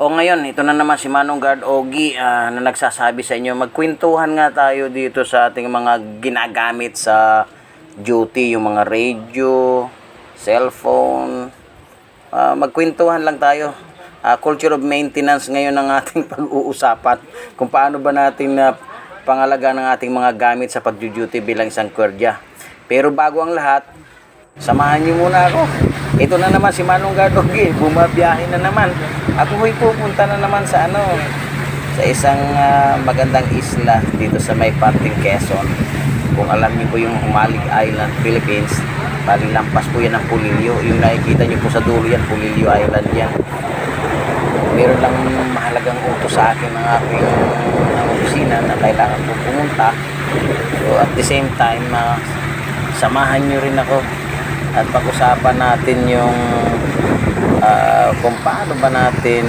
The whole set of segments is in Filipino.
O ngayon, ito na naman si Manong Guard Ogi ah, na nagsasabi sa inyo, magkwentuhan nga tayo dito sa ating mga ginagamit sa duty, yung mga radio, cellphone. Ah, magkwentuhan lang tayo. Ah, culture of maintenance ngayon ang ating pag-uusapan. Kung paano ba natin na pangalaga ng ating mga gamit sa pag-duty bilang isang kwerdya. Pero bago ang lahat, Samahan niyo muna ako. Ito na naman si Manong Gardogi, bumabiyahe na naman. Ako ho'y pupunta na naman sa ano, sa isang ah, magandang isla dito sa may parting Quezon. Kung alam niyo po yung Humalig Island, Philippines, palilampas po yan ng Pulilio. Yung nakikita niyo po sa dulo yan, Pulilio Island yan. Meron lang mahalagang utos sa akin ng aking uh, opisina na kailangan po pumunta. So at the same time, ah, samahan niyo rin ako at pag-usapan natin yung ah, kung paano ba natin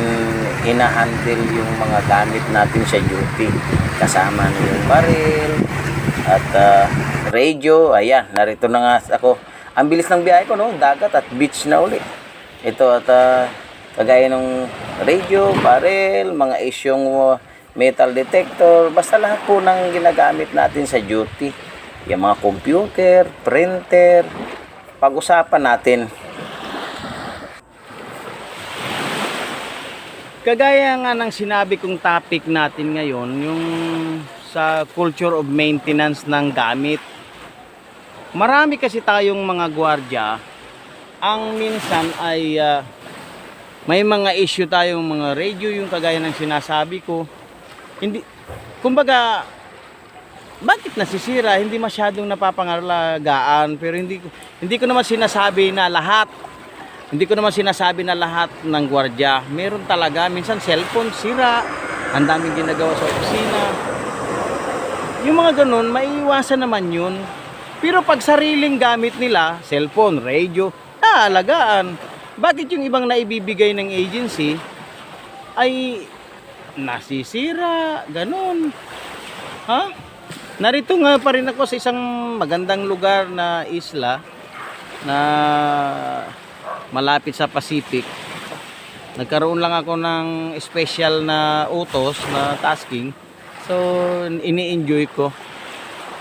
hinahandle yung mga gamit natin sa duty kasama na yung baril at ah, radio. Ayan narito na nga ako. Ang bilis ng biyahe ko no? Dagat at beach na uli. Ito at ah, kagaya ng radio baril mga isyong uh, metal detector basta lahat po ng ginagamit natin sa duty. Yung mga computer, printer, pag-usapan natin. Kagaya nga ng sinabi kong topic natin ngayon, yung sa culture of maintenance ng gamit. Marami kasi tayong mga gwardiya, ang minsan ay ah, may mga issue tayong mga radio, yung kagaya ng sinasabi ko. Hindi, kumbaga, bakit nasisira? Hindi masyadong napapangalagaan pero hindi hindi ko naman sinasabi na lahat. Hindi ko naman sinasabi na lahat ng gwardiya. Meron talaga minsan cellphone sira. Ang daming ginagawa sa opisina. Yung mga ganun, maiiwasan naman yun. Pero pag sariling gamit nila, cellphone, radio, naalagaan. Bakit yung ibang naibibigay ng agency ay nasisira, ganun. Ha? Narito nga pa rin ako sa isang magandang lugar na isla na malapit sa Pacific. Nagkaroon lang ako ng special na utos na tasking. So, ini-enjoy ko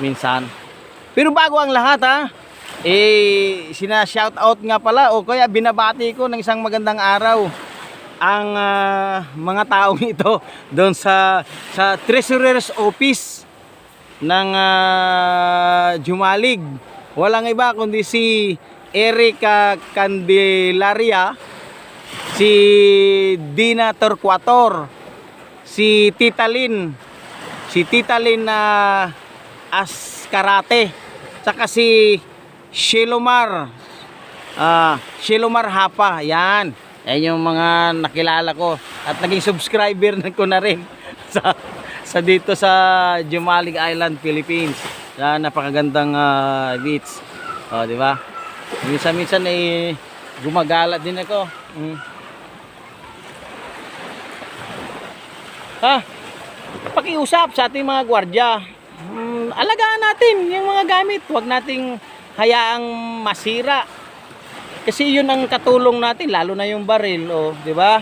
minsan. Pero bago ang lahat ha, eh, sina-shout out nga pala o kaya binabati ko ng isang magandang araw ang ah, mga taong ito doon sa sa Treasurer's Office ng ah, Jumalig. Walang iba kundi si Erika Candelaria, si Dina Torquator, si Tita Lynn, si Tita Lynn na Ascarate, saka si Shilomar, ah Shilomar Hapa, yan. Yan yung mga nakilala ko at naging subscriber na ko na rin sa sa dito sa Jumalig Island, Philippines. Sa napakagandang ah, beach. Oh, di ba? Minsan-minsan eh gumagala din ako. Mm. Ha? Pakiusap sa ating mga gwardya. Mm, alagaan natin yung mga gamit. Huwag nating hayaang masira. Kasi yun ang katulong natin, lalo na yung baril, oh, di ba?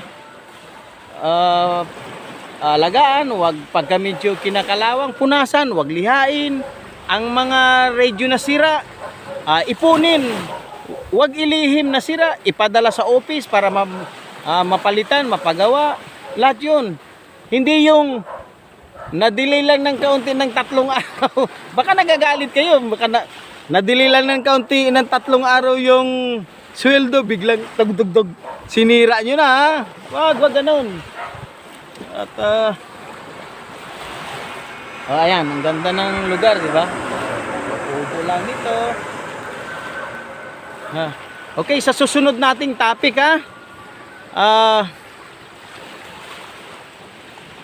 Ah, alagaan, wag pagka medyo kinakalawang, punasan, wag lihain. Ang mga radio na sira, ah, ipunin. Wag ilihim na sira, ipadala sa office para ma- ah, mapalitan, mapagawa. Lahat yun. Hindi yung na-delay lang ng kaunti ng tatlong araw. Baka nagagalit kayo. Baka na, na-delay lang ng kaunti ng tatlong araw yung sweldo. Biglang tagdugdog. Sinira nyo na ha. Wag, wag ganun. At ah oh, ayan, ang ganda ng lugar, di ba? Upo lang dito. Ha. Okay, sa susunod nating topic ha. Ah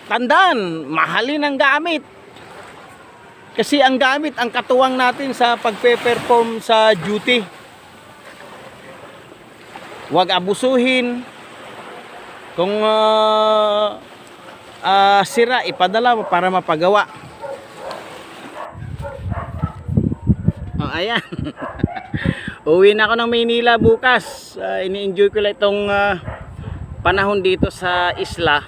Tandaan, mahalin ang gamit. Kasi ang gamit ang katuwang natin sa pagpe-perform sa duty. Huwag abusuhin. Kung ah, ah, sira, ipadala para mapagawa. Ayan. Uwi na ako ng Maynila bukas. Ah, ini-enjoy ko lang itong ah, panahon dito sa isla.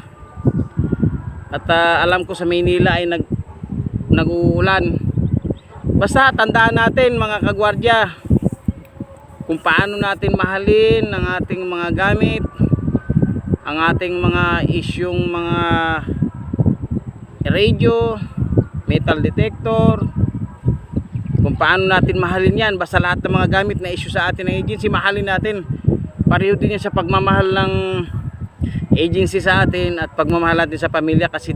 At ah, alam ko sa Maynila ay nag nag-uulan. Basta tandaan natin mga kagwardya kung paano natin mahalin ang ating mga gamit, ang ating mga isyong mga radio, metal detector, kung paano natin mahalin yan. Basta lahat ng mga gamit na issue sa atin ng agency, mahalin natin. Pareho din yan sa pagmamahal ng agency sa atin at pagmamahal natin sa pamilya kasi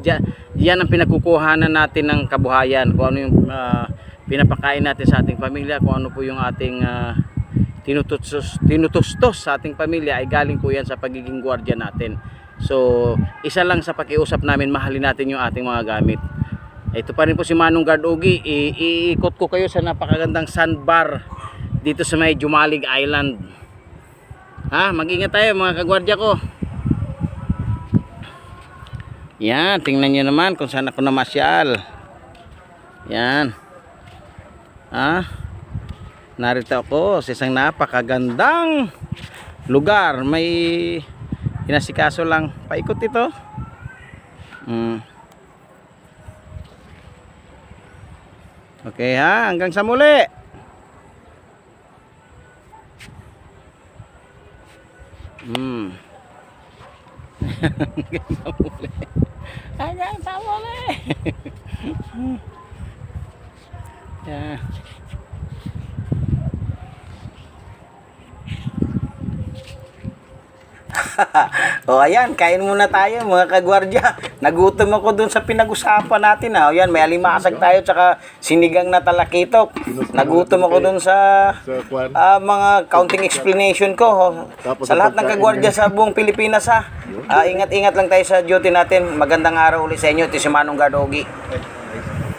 yan ang pinagkukuhanan natin ng kabuhayan. Kung ano yung ah, pinapakain natin sa ating pamilya, kung ano po yung ating ah, tinutustos, tinutustos sa ating pamilya ay galing po yan sa pagiging gwardiya natin. So, isa lang sa pakiusap namin, mahalin natin yung ating mga gamit. Ito pa rin po si Manong Guard Ogi. I- iikot ko kayo sa napakagandang sandbar dito sa may Jumalig Island. Ha, mag-ingat tayo mga kagwardya ko. Yan, tingnan nyo naman kung saan ako namasyal. Yan. Ha? Narito ako sa isang napakagandang lugar. May inasikaso lang. Paikot ito. Hmm. Okay ha, hanggang sa muli. Hmm. hanggang sa muli. Hanggang sa muli. yeah. o ayan, kain muna tayo mga kagwardya. Nagutom ako dun sa pinag-usapan natin. Ha. O yan, may alimasag tayo tsaka sinigang na talakitok. Nagutom ako dun sa ah, mga counting explanation ko. ho. Tapos Sa lahat ng kagwardya sa buong Pilipinas ha. Ah, ingat-ingat lang tayo sa duty natin. Magandang araw ulit sa inyo. Ito si Manong Gardogi.